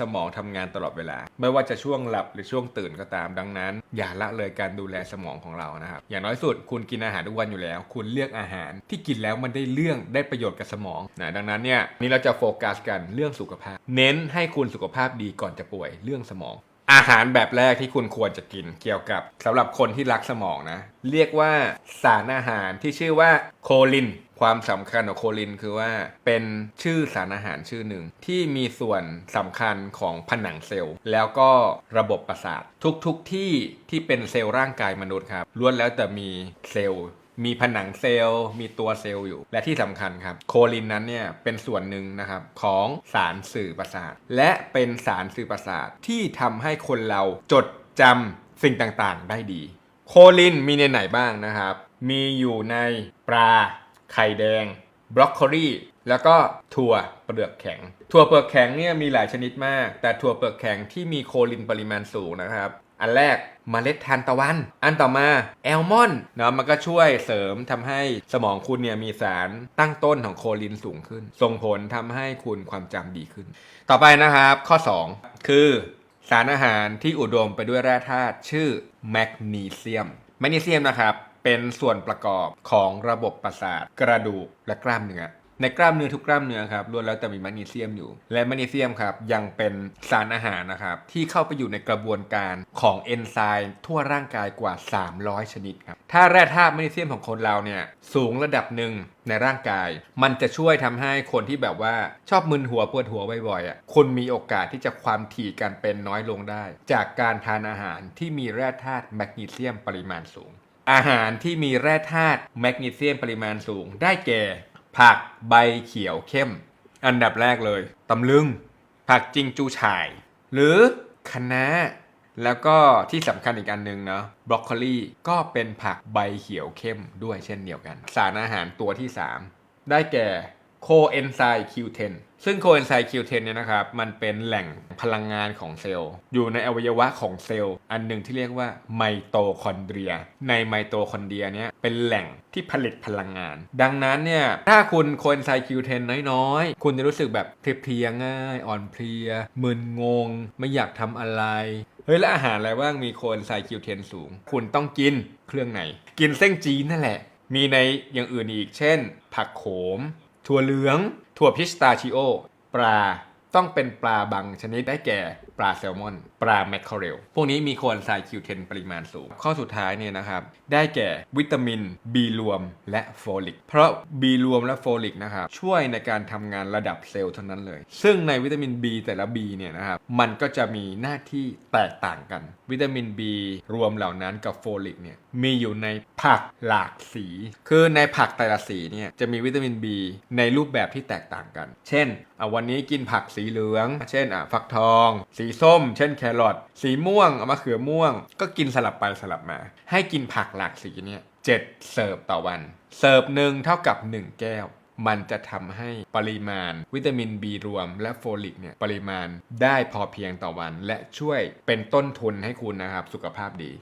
สมองทำงานตลอดเวลา ไม่ว่าจะช่วงหลับหรือช่วงตื่นก็ตามดังนั้น อย่าละเลยการดูแลสมองของเรานะครับอย่างน้อยสุดคุณกินอาหารทุกวันอยู่แล้ว คุณเลือกอาหารที่กินแล้วมันได้เรื่องได้ประโยชน์กับสมองนะดังนั้นเนี่ยนี่เราจะโฟกัสกันเรื่องสุขภาพ เน้นให้คุณสุขภาพดีก่อนจะป่วยเรื่องสมอง อาหารแบบแรกที่คุณควรจะกินเกี่ยวกับสำหรับคนที่รักสมองนะ เรียกว่าสารอาหารที่ชื่อว่าโคลิน ความสำคัญของโคลินคือว่าเป็นชื่อสารอาหารชื่อหนึ่ง ที่มีส่วนสำคัญของผนังเซลล์ แล้วก็ระบบประสาท ทุกๆทที่ที่เป็นเซลล์ร่างกายมนุษย์ครับล้วนแล้วแต่มีเซลล์ มีผนังเซลล์ มีตัวเซลล์อยู่ และที่สำคัญครับ โคลินนั้นเนี่ยเป็นส่วนหนึ่งนะครับของสารสื่อประสาท และเป็นสารสื่อประสาทที่ทำให้คนเราจดจำสิ่งต่างๆ ได้ดี โคลินมีในไหนบ้างนะครับ มีอยู่ในปลาไข่แดง บรอกโคลีแล้วก็ถั่วเปลือกแข็ง ถั่วเปลือกแข็งเนี่ยมีหลายชนิดมาก แต่ถั่วเปลือกแข็งที่มีโคลินปริมาณสูงนะครับ อันแรกมเมล็ดทานตะวัน อันต่อมาแอลมอนด์เนาะมันก็ช่วยเสริมทำให้สมองคุณเนี่ยมีสารตั้งต้นของโคลินสูงขึ้น ส่งผลทำให้คุณความจำดีขึ้น ต่อไปนะครับข้อ 2 คือสารอาหารที่อุดมไปด้วยแร่ธาตุชื่อแมกนีเซียม แมกนีเซียมนะครับ เป็นส่วนประกอบของระบบประสาทกระดูกและกล้ามเนื้อในกล้ามเนื้อทุกกล้ามเนื้อครับล้วนแล้วแต่มีแมกนีเซียมอยู่ และแมกนีเซียมครับยังเป็นสารอาหารนะครับที่เข้าไปอยู่ในกระบวนการของเอนไซม์ทั่วร่างกายกว่า 300 ชนิดครับถ้าแร่ธาตุแมกนีเซียมของคนเราเนี่ยสูงระดับหนึ่งในร่างกาย มันจะช่วยทำให้คนที่แบบว่าชอบมึนหัวปวดหัวบ่อยๆอะคุณมีโอกาสที่จะความถี่การเป็นน้อยลงได้ จากการทานอาหารที่มีแร่ธาตุแมกนีเซียมปริมาณสูง อาหารที่มีแร่ธาตุแมกนีเซียมปริมาณสูง ได้แก่ ผักใบเขียวเข้ม อันดับแรกเลยตำลึง ผักจิงจูฉ่าย หรือคะน้าแล้วก็ที่สำคัญอีกอันหนึ่งเนาะบรอกโคลีก็เป็นผักใบเขียวเข้มด้วยเช่นเดียวกัน สารอาหารตัวที่ 3 ได้แก่ โคเอนไซม์ Q10 ซึ่งโคเอนไซม์ Q10 เนี่ยนะครับ มันเป็นแหล่งพลังงานของเซลล์ อยู่ในอวัยวะของเซลล์ อันหนึ่งที่เรียกว่าไมโตคอนเดรีย ในไมโตคอนเดรียเนี่ยเป็นแหล่งที่ผลิตพลังงาน ดังนั้นเนี่ย ถ้าคุณโคเอนไซม์ Q10 น้อยๆ คุณจะรู้สึกแบบเพลียง่าย อ่อนเพลียมึนงง ไม่อยากทำอะไรเฮ้ยแล้วอาหารอะไรบ้างมีโคเอนไซม์ Q10 สูง คุณต้องกินเครื่องในกินเส้นจีนนั่นแหละ มีในอย่างอื่นอีก เช่น ผักโขม ถั่วเหลือง ถั่วพิสตาชิโอ ปลาต้องเป็นปลาบางชนิดได้แก่ ปลาแซลมอน ปลาแมคเคอเรล พวกนี้มีโคเอนไซม์ Q10 ปริมาณสูง ข้อสุดท้ายเนี่ยนะครับ ได้แก่วิตามิน B รวมและโฟลิก เพราะ B รวมและโฟลิกนะครับช่วยในการทำงานระดับเซลล์เท่านั้นเลย ซึ่งในวิตามิน B แต่ละ B เนี่ยนะครับมันก็จะมีหน้าที่แตกต่างกัน วิตามิน B รวมเหล่านั้นกับโฟลิกเนี่ยมีอยู่ในผักหลากสี คือในผักแต่ละสีเนี่ยจะมีวิตามิน B ในรูปแบบที่แตกต่างกัน เช่นอะวันนี้กินผักสีเหลือง เช่นอะฟักทอง สีส้ม เช่นแครอทสีม่วงเอามะเขือม่วง ก็กินสลับไปสลับมา ให้กินผักหลากสีเนี่ยเจ็ดเสิร์ฟต่อวัน เสิร์ฟหนึ่งเท่ากับ 1 แก้ว มันจะทำให้ปริมาณ วิตามิน B รวม และโฟลิกเนี่ยปริมาณได้พอเพียงต่อวัน และช่วยเป็นต้นทุนให้คุณนะครับ สุขภาพดี